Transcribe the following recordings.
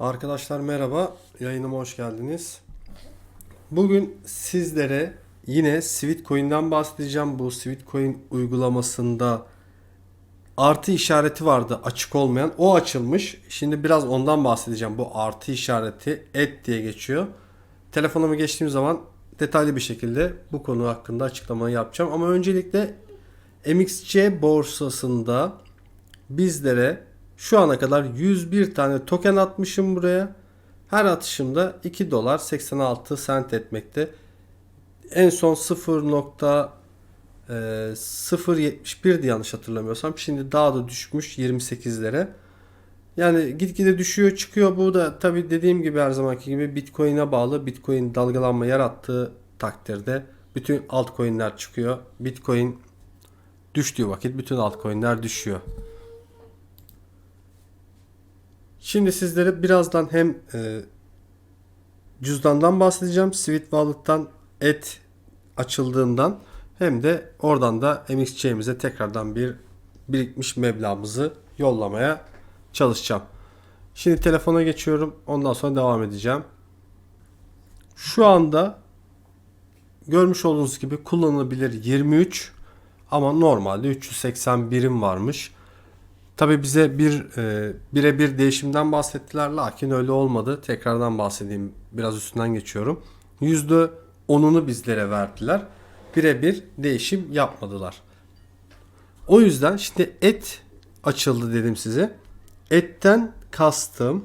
Arkadaşlar merhaba, yayınıma hoş geldiniz. Bugün sizlere yine Sweetcoin'den bahsedeceğim. Bu Sweetcoin uygulamasında artı işareti vardı açık olmayan. O açılmış. Şimdi biraz ondan bahsedeceğim. Bu artı işareti et diye geçiyor. Telefonuma geçtiğim zaman detaylı bir şekilde bu konu hakkında açıklamayı yapacağım. Ama öncelikle MXC borsasında bizlere şu ana kadar 101 tane token atmışım buraya. Her atışımda 2 dolar 86 sent etmekte. En son 0.071 diye yanlış hatırlamıyorsam. Şimdi daha da düşmüş 28'lere. Yani gitgide düşüyor çıkıyor. Bu da tabi dediğim gibi her zamanki gibi Bitcoin'e bağlı. Bitcoin dalgalanma yarattığı takdirde bütün altcoin'ler çıkıyor. Bitcoin düştüğü vakit bütün altcoin'ler düşüyor. Şimdi sizlere birazdan hem e, cüzdandan bahsedeceğim. Sweet Wallet'tan et açıldığından hem de oradan da MXC'mize tekrardan bir birikmiş meblağımızı yollamaya çalışacağım. Şimdi telefona geçiyorum. Ondan sonra devam edeceğim. Şu anda görmüş olduğunuz gibi kullanılabilir 23 ama normalde 380 birim varmış. Tabi bize bir e, birebir değişimden bahsettiler lakin öyle olmadı. Tekrardan bahsedeyim. Biraz üstünden geçiyorum. %10'unu bizlere verdiler. Birebir değişim yapmadılar. O yüzden şimdi et açıldı dedim size. Etten kastım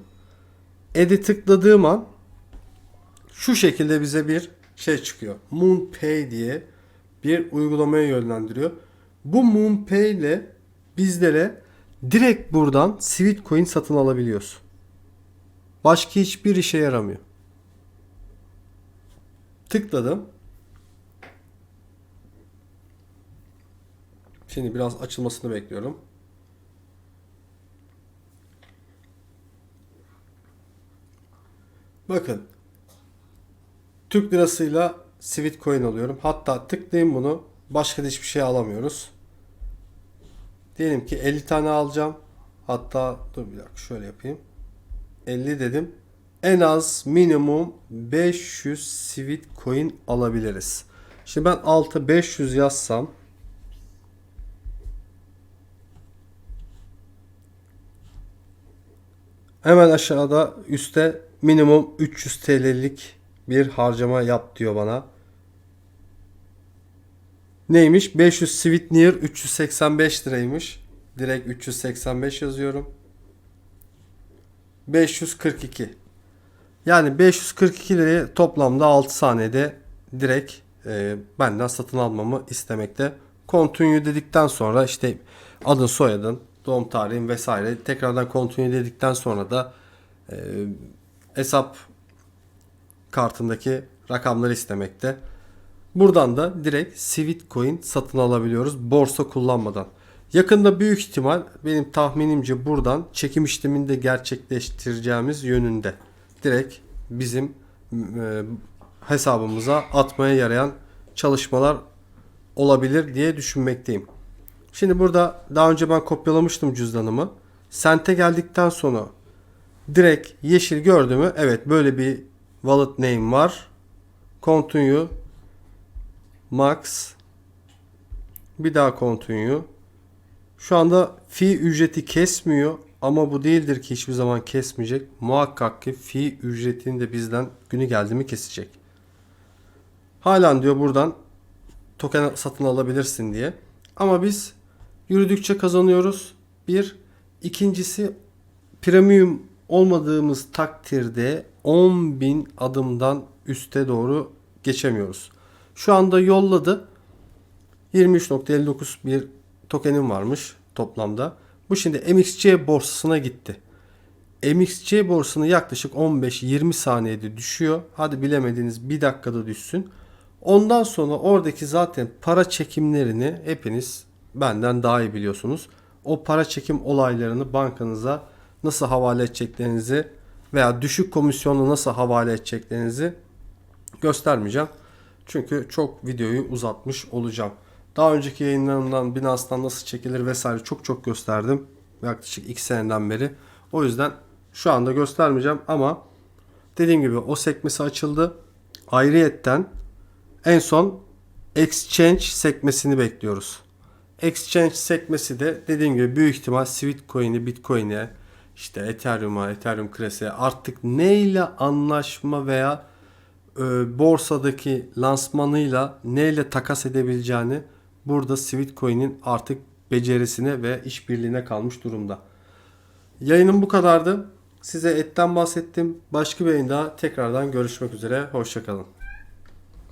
Ed'i tıkladığım an şu şekilde bize bir şey çıkıyor. MoonPay diye bir uygulamaya yönlendiriyor. Bu MoonPay ile bizlere direkt buradan Sweetcoin satın alabiliyorsun. Başka hiçbir işe yaramıyor. Tıkladım. Şimdi biraz açılmasını bekliyorum. Bakın. Türk lirasıyla Sweetcoin alıyorum. Hatta tıklayayım bunu. Başka hiçbir şey alamıyoruz. Diyelim ki 50 tane alacağım. Hatta dur bir dakika şöyle yapayım. 50 dedim. En az minimum 500 sweet coin alabiliriz. Şimdi ben altı 500 yazsam Hemen aşağıda üstte minimum 300 TL'lik bir harcama yap diyor bana. Neymiş? 500 Sweetener 385 liraymış. Direkt 385 yazıyorum. 542. Yani 542 lirayı toplamda 6 saniyede direkt e, benden satın almamı istemekte. Continue dedikten sonra işte adın soyadın, doğum tarihin vesaire tekrardan continue dedikten sonra da e, hesap kartındaki rakamları istemekte. Buradan da direkt Sweetcoin satın alabiliyoruz borsa kullanmadan. Yakında büyük ihtimal benim tahminimce buradan çekim işlemini de gerçekleştireceğimiz yönünde. Direkt bizim e, hesabımıza atmaya yarayan çalışmalar olabilir diye düşünmekteyim. Şimdi burada daha önce ben kopyalamıştım cüzdanımı. Sente geldikten sonra direkt yeşil gördü mü? Evet böyle bir wallet name var. Continue Max bir daha continue. Şu anda fi ücreti kesmiyor ama bu değildir ki hiçbir zaman kesmeyecek. Muhakkak ki fi ücretini de bizden günü geldi mi kesecek. Halen diyor buradan token satın alabilirsin diye. Ama biz yürüdükçe kazanıyoruz. Bir. ikincisi premium olmadığımız takdirde 10.000 adımdan üste doğru geçemiyoruz. Şu anda yolladı. 23.59 bir tokenim varmış toplamda. Bu şimdi MXC borsasına gitti. MXC borsasını yaklaşık 15-20 saniyede düşüyor. Hadi bilemediğiniz bir dakikada düşsün. Ondan sonra oradaki zaten para çekimlerini hepiniz benden daha iyi biliyorsunuz. O para çekim olaylarını bankanıza nasıl havale edeceklerinizi veya düşük komisyonla nasıl havale edeceklerinizi göstermeyeceğim. Çünkü çok videoyu uzatmış olacağım. Daha önceki yayınlarımdan Binance'dan nasıl çekilir vesaire çok çok gösterdim. Yaklaşık 2 seneden beri. O yüzden Şu anda göstermeyeceğim ama dediğim gibi o sekmesi açıldı. Ayrıyetten en son exchange sekmesini bekliyoruz. Exchange sekmesi de dediğim gibi büyük ihtimal Sweet Coin'i Bitcoin'e işte Ethereum'a, Ethereum Classic'e artık neyle anlaşma veya e, borsadaki lansmanıyla neyle takas edebileceğini burada Sweet Coin'in artık becerisine ve işbirliğine kalmış durumda. Yayınım bu kadardı. Size etten bahsettim. Başka bir yayında tekrardan görüşmek üzere. Hoşçakalın.